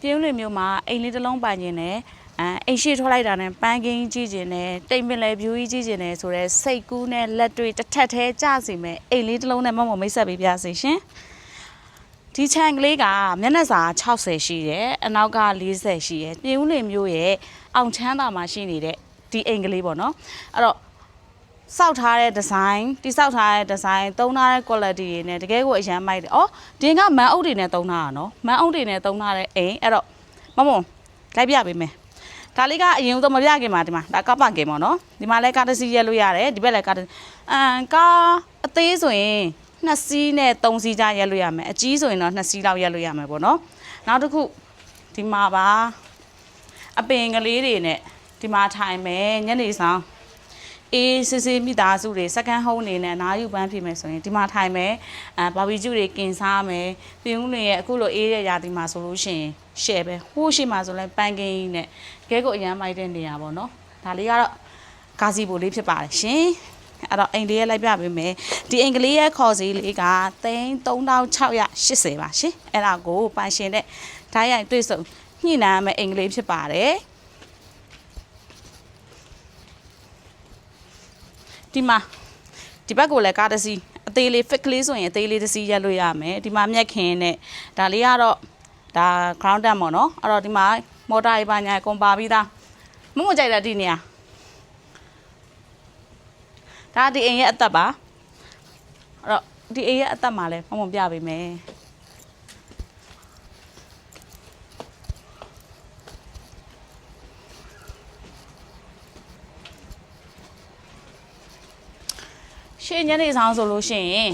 ပြင်းလွင်မျိုးမှာအိမ်လေးတစ်လုံးပိုင်ခြင်းနဲ့အဲအိမ်ရှိထွက်လိုက်တာနဲ့ပန်းကင်းကြီးခြင်းနဲ့တိမ်ပင်လေဖြူကြီးကြီးခြင်းနဲ့ဆိုတော့စိတ်ကူးနဲ့လက်တွေတစ်ထက်သေးကြစီမဲ့အိမ်လေးတစ်လုံးနဲ့မမမိတ်ဆက်ပေးပြစေရှင်ဒီချန်ကလေးကမျက်နှာစာ60ရှိတယ်အနောက်က40ရှိတယ်ပြင်းဦးလင်မျိုးရဲ့အောင်ချမ်းသာမှာရှိနေတဲ့ဒီအိမ်ကလေးပေါ့နော်အဲ့တော့ စောက်ထားတဲ့ဒီဇိုင်းတိစောက်ထားတဲ့ဒီဇိုင်းသုံးထားတဲ့ quality တွေနဲ့တကယ်ကိုအရန်မိုက်တယ်။အော်ဒီကမန်အုပ်တွေနဲ့သုံးထားတာနော်။မန်အုပ်တွေနဲ့သုံးထားတဲ့အိမ်အဲ့တော့မမုံလိုက်ပြပေးမယ်။ဒါလေးကအရင်ကတော့မပြခင်မှာဒီမှာဒါကပကင်ပေါ့နော်။ဒီမှာလည်းကားတစ်စီးရက်လို့ရတယ်ဒီဘက်လည်းကားတစ်အမ်ကားအသေးဆိုရင်နှစ်စီးနဲ့သုံးစီးကြားရက်လို့ရမယ်။အကြီးဆိုရင်တော့နှစ်စီးလောက်ရက်လို့ရမယ်ပေါ့နော်။နောက်တစ်ခုဒီမှာပါအပင်ကလေးတွေနဲ့ဒီမှာထိုင်မယ်ညနေဆောင် အေးစစ်စစ်မိသားစုတွေစကန်ဟုံးနေနဲ့အနားယူပန်းဖြစ်မယ်ဆိုရင်ဒီမှာထိုင်မယ်အဲဘာဘီကျူတွေကင်စားမယ်ပြင်ဦးတွေရဲ့အခုလိုအေးတဲ့ရာသီမှာဆိုလို့ရှိရင်ရှယ်ပဲဟိုးရှိမှာဆိုလဲပန်းကင်းကြီးနဲ့ကဲကိုအရန်မိုက်တဲ့နေရာပေါ့နော်ဒါလေးကတော့ကာစီဘိုလေးဖြစ်ပါတယ်ရှင်အဲ့တော့အိမ်လေးရဲ့လိုက်ပြပေးမယ်ဒီအိမ်ကလေးရဲ့ခေါ်စီလေးက3680ပါရှင်အဲ့ဒါကိုပန်ရှင်တဲ့ဓာတ်ရိုက်တွေ့ဆုံညှိနှိုင်းမယ်အိမ်ကလေးဖြစ်ပါတယ် ဒီမှာဒီဘက်ကိုလည်းကားတစ်စီးအသေးလေး fit ကလေးဆိုရင်အသေးလေးတစ်စီးရက်လို့ရမယ်ဒီမှာမြက်ခင်နဲ့ဒါလေးကတော့ဒါ ground down ပေါ့နော်အဲ့တော့ဒီမှာမော်တာကြီးပါညာအကုန်ပါပြီးသားမမကြိုက်တာဒီနေရာဒါဒီအိမ်ရဲ့အသက်ပါအဲ့တော့ဒီအိမ်ရဲ့အသက်မှာလည်းမမပြပေးမယ် ရှေ့ညနေဆောင်ဆိုလို့ရှိရင်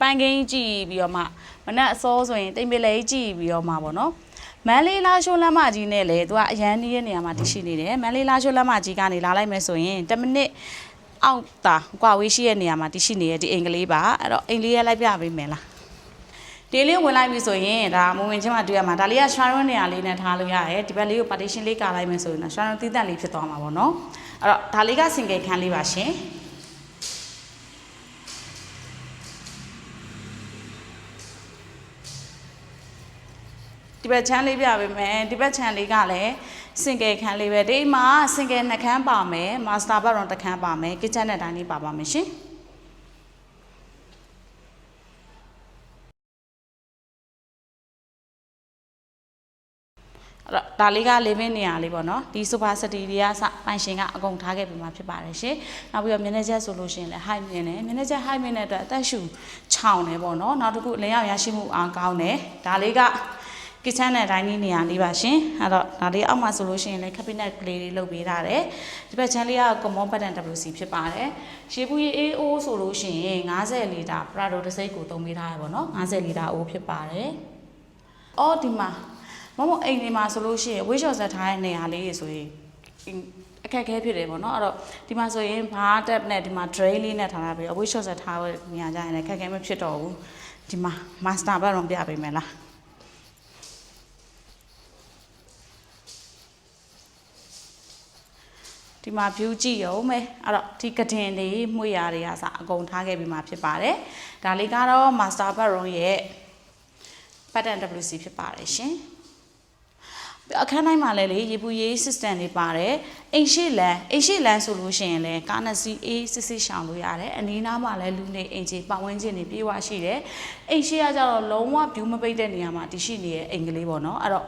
ပန်းကင်းကြည့်ပြီးတော့မှမနက်အစောဆိုရင်တိမ်ပလေးကြည့်ပြီးတော့မှပေါ့နော်မန်လေးလာရှိုးလမ်းမကြီးနဲ့လေသူကအရန်နီးရဲ့နေရာမှာတရှိနေတယ်မန်လေးလာရှိုးလမ်းမကြီးကနေလာလိုက်မယ်ဆိုရင်10မိနစ်အောက်တာကွာဝေးရှိရဲ့နေရာမှာတရှိနေတဲ့ဒီအိမ်ကလေးပါအဲ့တော့အိမ်လေးရလိုက်ပြပေးမယ်လားဒီလေးဝင်လိုက်ပြီဆိုရင်ဒါမဝင်ချင်းမှတွေ့ရမှာဒါလေးက sharon နေရာလေးနဲ့ထားလို့ရတယ်ဒီဘက်လေးကို partition လေးကာလိုက်မယ်ဆိုရင်တော့ sharon တီးတက်လေးဖြစ်သွားမှာပေါ့နော်အဲ့တော့ဒါလေးက single ခန်းလေးပါရှင် ဒီဘက်ချမ်းလေးပြပေးမယ်ဒီဘက်ချမ်းလေးကလည်းစင်ကယ်ခန်းလေးပဲဒီမှာစင်ကယ်နှခမ်းပါမယ်မာစတာဘတ်ရွန်တစ်ခမ်းပါမယ်ကစ်ချန်နဲ့ဒိုင်းလေးပါပါမယ်ရှင်အဲ့တော့ဒါလေးက living နေရာလေးပေါ့နော်ဒီ sofa set တွေကစပိုင်ရှင်ကအကုန်ထားခဲ့ပြီးမှဖြစ်ပါတယ်ရှင်နောက်ပြီးတော့ manager ဆိုလို့ရှိရင်လည်း high မြင်တယ် manager high မြင်တဲ့အတွက်အသက်ရှူချောင်းတယ်ပေါ့နော်နောက်တစ်ခုလင်ရောက်ရရှိမှုအားကောင်းတယ်ဒါလေးက ကစ်ချန်နဲ့ဒိုင်းနီးနေရာလေးပါရှင်အဲ့တော့ဒါလေးအောက်မှာဆိုလို့ရှိရင်လည်း cabinet ကလေးလေးလုပ်ပေးထားတယ်ဒီဘက်ချမ်းလေးက common button WC ဖြစ်ပါတယ်ရှေးဘူးရေး AO ဆိုလို့ရှိရင်50လီတာ Prado တစ်စိတ်ကိုသုံးပေးထားရပါတော့50လီတာအိုးဖြစ်ပါတယ်အော်ဒီမှာမမအိမ်လေးမှာဆိုလို့ရှိရင်ဝေးချော်ဆက်ထားတဲ့နေရာလေးဆိုရင်အခက်အခဲဖြစ်တယ်ပေါ့နော်အဲ့တော့ဒီမှာဆိုရင်ဘားတက်နဲ့ဒီမှာ drain လေးနဲ့ထားတာပြီးအဝေးချော်ဆက်ထားတဲ့နေရာကြရင်လည်းအခက်အခဲမဖြစ်တော့ဘူးဒီမှာ master bedroom ပြပေးမယ်လား ဒီမှာ view ကြည့်ရုံပဲအဲ့တော့ဒီကတင်လေးမှုရတွေကစအကုန်ထားခဲ့ပြီးမှဖြစ်ပါတယ်ဒါလေးကတော့ master bedroom ရဲ့ pattern WC ဖြစ်ပါတယ်ရှင်အခန်းတိုင်းမှာလည်းလေရေပူရေး system တွေပါတယ်အိမ်ရှိလန်အိမ်ရှိလန်ဆိုလို့ရှိရင်လည်းကားနစီအေးစစ်စစ်ရှောင်လို့ရတယ်အနီးနားမှာလည်းလူနေအိမ်ကြီးပတ်ဝန်းကျင်တွေပြေးဝရှိတယ်အိမ်ရှိကကြတော့လုံးဝ view မပိတ်တဲ့နေရာမှာတရှိနေတဲ့အိမ်ကလေးပေါ့နော်အဲ့တော့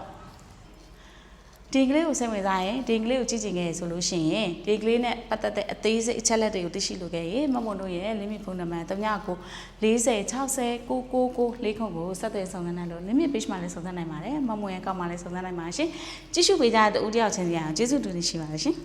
ဒီကလေးကိုစိတ်ဝင်စားရင်ဒီကလေးကိုကြည့်ကြည့်ခဲ့ရဆိုလို့ရှိရင်ဒီကလေးနဲ့ပတ်သက်တဲ့အသေးစိတ်အချက်လက်တွေကိုသိရှိလိုခဲ့ရင်မမွန်တို့ရဲ့ limit phone number 39ကို40 60 999လေးခုကိုဆက်သွယ်ဆောင်စမ်းနိုင်လို့ limit page မှာလည်းဆောင်စမ်းနိုင်ပါတယ်မမွန်ရဲ့အကောင့်မှာလည်းဆောင်စမ်းနိုင်ပါရှင်ကြည့်ရှုပေးကြတဲ့ဦးတယောက်ချင်းစီအောင်ကျေးဇူးတူနေရှိပါတယ်ရှင်